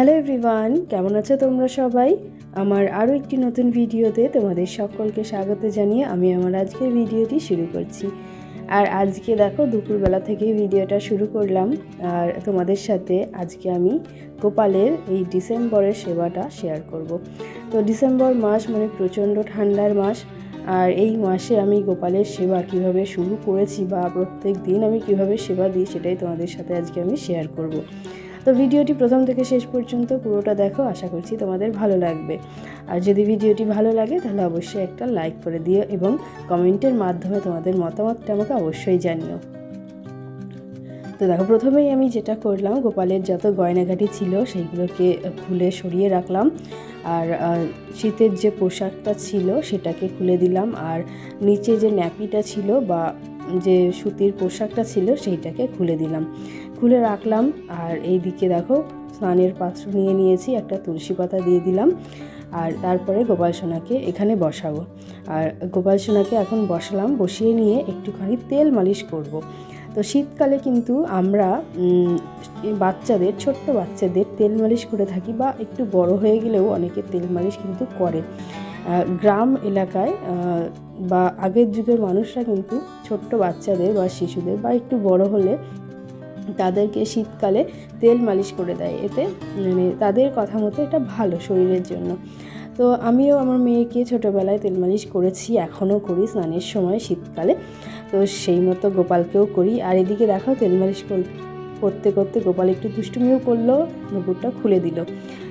Hello everyone কেমন আছো তোমরা সবাই? আমার আরও একটি নতুন ভিডিওতে তোমাদের সকলকে স্বাগত জানিয়ে আমি আমার আজকের ভিডিওটি শুরু করছি। আর আজকে দেখো, দুপুরবেলা থেকে ভিডিওটা শুরু করলাম। আর তোমাদের সাথে আজকে আমি গোপালের এই ডিসেম্বরের সেবাটা শেয়ার করব। তো ডিসেম্বর মাস মানে প্রচণ্ড ঠান্ডার মাস। আর এই মাসে আমি গোপালের সেবা কীভাবে শুরু করেছি বা প্রত্যেক দিন আমি কীভাবে সেবা দিই সেটাই তোমাদের সাথে আজকে আমি শেয়ার করব। তো ভিডিওটি প্রথম থেকে শেষ পর্যন্ত পুরোটা দেখো, আশা করছি তোমাদের ভালো লাগবে। আর যদি ভিডিওটি ভালো লাগে, তাহলে অবশ্যই একটা লাইক করে দিও এবং কমেন্টের মাধ্যমে তোমাদের মতামতটা আমাকে অবশ্যই জানিও। তো দেখো, প্রথমেই আমি যেটা করলাম, গোপালের যত গয়নাঘাটি ছিল, সেইগুলোকে খুলে সরিয়ে রাখলাম। আর শীতের যে পোশাকটা ছিল, সেটাকে খুলে দিলাম। আর নিচে যে ন্যাপিটা ছিল বা যে সুতির পোশাকটা ছিল সেইটাকে খুলে দিলাম। খুলে রাখলাম আর এই দিকে দেখো স্নানের পাত্র নিয়ে নিয়েছি, একটা তুলসী পাতা দিয়ে দিলাম আর তারপরে গোপাল সোনাকে এখানে বসাবো। আর গোপাল সোনাকে এখন বসালাম, বসিয়ে নিয়ে একটুখানি তেল মালিশ করব। তো শীতকালে কিন্তু আমরা বাচ্চাদের, ছোট্ট বাচ্চাদের তেল মালিশ করে থাকি বা একটু বড় হয়ে গেলেও অনেকে তেল মালিশ কিন্তু করে। গ্রাম এলাকায় বা আগের যুগের মানুষরা কিন্তু ছোট্ট বাচ্চাদের বা শিশুদের বা একটু বড় হলে তাদেরকে শীতকালে তেল মালিশ করে দেয়। এতে মানে তাদের কথা মতো এটা ভালো শরীরের জন্য। তো আমিও আমার মেয়েকে ছোটোবেলায় তেল মালিশ করেছি, এখনও করি স্নানের সময় শীতকালে। তো সেই মতো গোপালকেও করি। আর এদিকে দেখাও তেল মালিশ কর- করতে করতে গোপাল একটু দুষ্টুমিও করল, নুপুরটা খুলে দিল।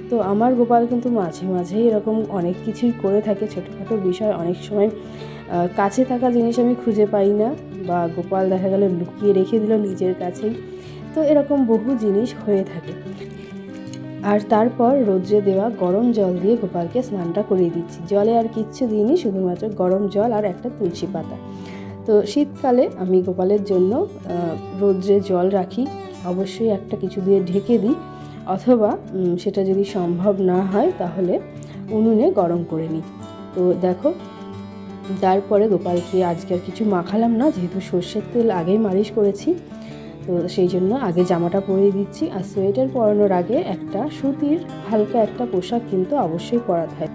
তো আমার গোপাল কিন্তু মাঝে মাঝেই এরকম অনেক কিছুই করে থাকে, ছোটোখাটো বিষয়। অনেক সময় কাছে থাকা জিনিস আমি খুঁজে পাই না বা গোপাল দেখা গেল লুকিয়ে রেখে দিল নিজের কাছেই। তো এরকম বহু জিনিস হয়ে থাকে। আর তারপর রোদ্রে দেওয়া গরম জল দিয়ে গোপালকে স্নানটা করিয়ে দিচ্ছি। জলে আর কিচ্ছু দিইনি, শুধুমাত্র গরম জল আর একটা তুলসী পাতা। তো শীতকালে আমি গোপালের জন্য রোদ্রে জল রাখি। অবশ্যই একটা কিছু দিয়ে ঢেকে দিই। অথবা সেটা যদি সম্ভব না হয়, তাহলে উনুনে গরম করে নিই। তো দেখো, তারপরে গোপালকে আজকে আর কিছু মাখালাম না, যেহেতু সর্ষের তেল আগেই মালিশ করেছি, তো সেই জন্য আগে জামাটা পরিয়ে দিচ্ছি। আর সোয়েটার পরানোর আগে একটা সুতির হালকা একটা পোশাক কিন্তু অবশ্যই পরাতে হয়।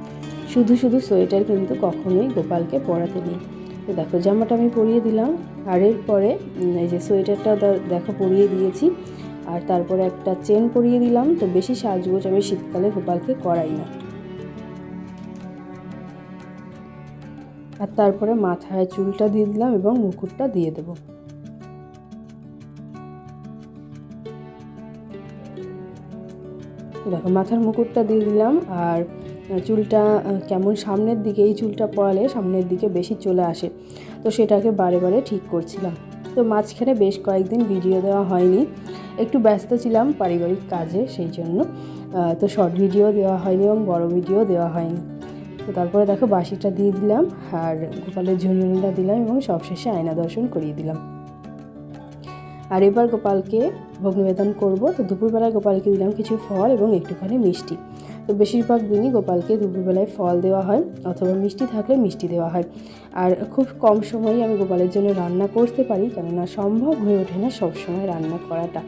শুধু শুধু সোয়েটার কিন্তু কখনোই গোপালকে পরাতে নেই। তো দেখো, জামাটা আমি পরিয়ে দিলাম। আর এরপরে এই যে সোয়েটারটা দেখো, পরিয়ে দিয়েছি। আর তারপরে একটা চেন পরিয়ে দিলাম, তো বেশি সাজগোজ আমি শীতকালে গোপালকে করাই না। আর তারপরে মাথায় চুলটা দিয়ে দিলাম এবং মুকুটটা দিয়ে দেবো। দেখো, মাথার মুকুটটা দিয়ে দিলাম আর চুলটা কেমন সামনের দিকে, এই চুলটা পড়ালে সামনের দিকে বেশি চলে আসে, তো সেটাকে বারে বারে ঠিক করছিলাম। তো মাঝখানে বেশ কয়েকদিন ভিডিও দেওয়া হয়নি। একটু ব্যস্ত ছিলাম পারিবারিক কাজে, সেই জন্য তো শর্ট ভিডিও দেওয়া হয়নি এবং বড় ভিডিও দেওয়া হয়নি। তো তারপরে দেখো বাসিটা দিয়ে দিলাম আর গোপালের ঝুলঝুনিটা দিলাম এবং সবশেষে আয়না দর্শন করিয়ে দিলাম। আর এবার গোপালকে ভোগ নিবেদন করব। তো দুপুরবেলায় গোপালকে দিলাম কিছু ফল এবং একটুখানি মিষ্টি। তো বেশিরভাগ দিনই গোপালকে দুপুরবেলায় ফল দেওয়া হয় অথবা মিষ্টি থাকলে মিষ্টি দেওয়া হয়। আর খুব কম সময়ই আমি গোপালের জন্য রান্না করতে পারি, কেননা সম্ভব হয়ে ওঠে না সবসময় রান্না করাটা।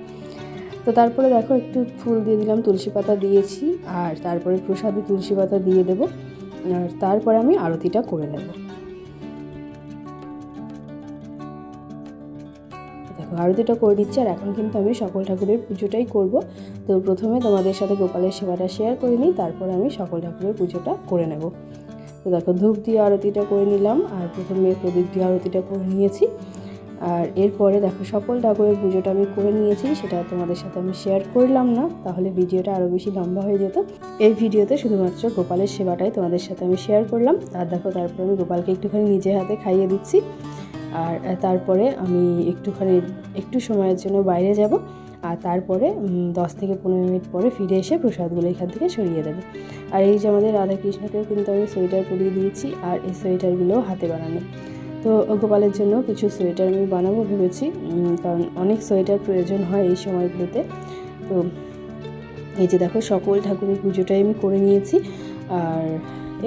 তো তারপরে দেখো একটু ফুল দিয়ে দিলাম, তুলসী পাতা দিয়েছি আর তারপরে প্রসাদে তুলসী পাতা দিয়ে দেবো। আর তারপরে আমি আরতিটা করে নেব। আরতিটা করে দিচ্ছি আর এখন কিন্তু আমি সকল ঠাকুরের পুজোটাই করব। তো প্রথমে তোমাদের সাথে গোপালের সেবাটা শেয়ার করে নিই, তারপর আমি সকল ঠাকুরের পুজোটা করে নেব। তো দেখো, ধূপ দিয়ে আরতিটা করে নিলাম আর প্রথমে প্রদীপ দিয়ে আরতিটা করে নিয়েছি। আর এরপরে দেখো, সকল ঠাকুরের পুজোটা আমি করে নিয়েছি, সেটা তোমাদের সাথে আমি শেয়ার করলাম না, তাহলে ভিডিওটা আরও বেশি লম্বা হয়ে যেত। এই ভিডিওতে শুধুমাত্র গোপালের সেবাটাই তোমাদের সাথে আমি শেয়ার করলাম। আর দেখো, তারপরে আমি গোপালকে একটুখানি নিজে হাতে খাইয়ে দিচ্ছি। আর তারপরে আমি একটুখানি, একটু সময়ের জন্য বাইরে যাব। আর তারপরে দশ থেকে পনেরো মিনিট পরে ফিরে এসে প্রসাদগুলো এখান থেকে সরিয়ে দেবে। আর এই যে আমাদের রাধাকৃষ্ণকেও কিন্তু আমি সোয়েটার পরিয়ে দিয়েছি আর এই সোয়েটারগুলোও হাতে বানানো। তো গোপালের জন্য কিছু সোয়েটার আমি বানাবো ভেবেছি কারণ অনেক সোয়েটার প্রয়োজন হয় এই সময়গুলোতে। তো এই যে দেখো, সকল ঠাকুরের পুজোটাই আমি করে নিয়েছি। আর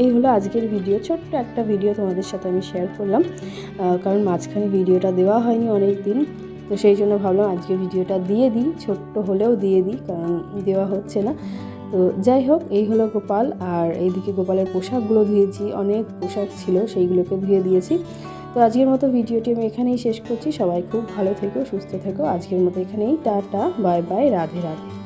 এই হলো আজকের ভিডিও ছোট্ট একটা ভিডিও তোমাদের সাথে আমি শেয়ার করলাম। কারণ মাঝখানে ভিডিওটা দেওয়া হয়নি অনেক দিন তো সেই জন্য ভাবলাম আজকে ভিডিওটা দিয়ে দিই, ছোট্ট হলেও দিয়ে দিই, কারণ দেওয়া হচ্ছে না। তো যাই হোক, এই হলো গোপাল। আর এইদিকে গোপালের পোশাকগুলো ধুয়েছি, অনেক পোশাক ছিল, সেইগুলোকে ধুয়ে দিয়েছি। তো আজকের মতো ভিডিওটি আমি এখানেই শেষ করছি। সবাই খুব ভালো থেকো, সুস্থ থেকো। আজকের মতো এখানেই, tata, bye bye, Radhe Radhe.